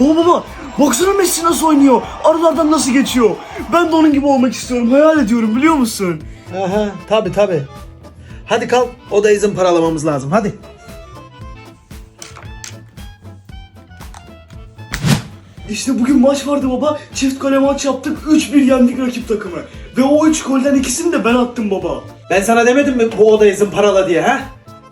Baba baba baksana Messi nasıl oynuyor. Aralardan nasıl geçiyor. Ben de onun gibi olmak istiyorum. Hayal ediyorum biliyor musun? Aha tabi tabi. Hadi kalk odayı zımparalamamız lazım hadi. İşte bugün maç vardı baba. Çift kale maç yaptık. 3-1 yendik rakip takımı. Ve o 3 golden ikisini de ben attım baba. Ben sana demedim mi bu odayı zımparala diye ha?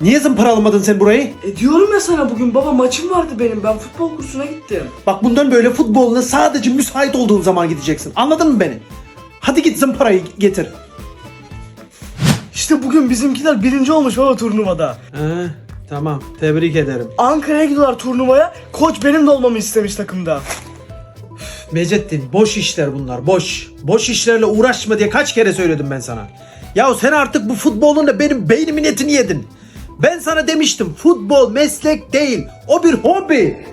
Niye zımparalamadın sen burayı? E diyorum ya sana bugün baba maçım vardı benim. Ben futbol kursuna gittim. Bak bundan böyle futboluna sadece müsait olduğun zaman gideceksin. Anladın mı beni? Hadi git zımparayı getir. İşte bugün bizimkiler birinci olmuş baba turnuvada. Ee, tamam tebrik ederim. Ankara'ya gidiyorlar turnuvaya. Koç benim de olmamı istemiş takımda. Mecettin boş işler bunlar boş. Boş işlerle uğraşma diye kaç kere söyledim ben sana. Ya sen artık bu futbolunla benim beynimin etini yedin. Ben sana demiştim futbol meslek değil o bir hobi.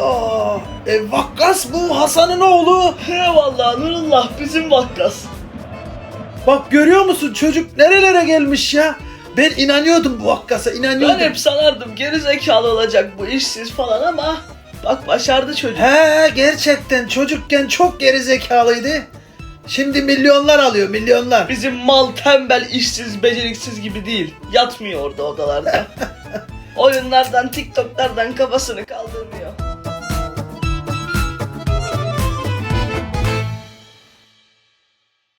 Aa, e, Vakkas bu Hasan'ın oğlu. He vallahi Nurullah bizim vakkas. Bak görüyor musun çocuk nerelere gelmiş ya. Ben inanıyordum bu Vakkas'a inanıyordum. Ben hep sanardım geri zekalı olacak bu işsiz falan ama bak başardı çocuk. He gerçekten çocukken çok geri zekalıydı. Şimdi milyonlar alıyor milyonlar. Bizim mal tembel, işsiz, beceriksiz gibi değil. Yatmıyor orada odalarda. Oyunlardan, TikTok'lardan kafasını kaldırmıyor.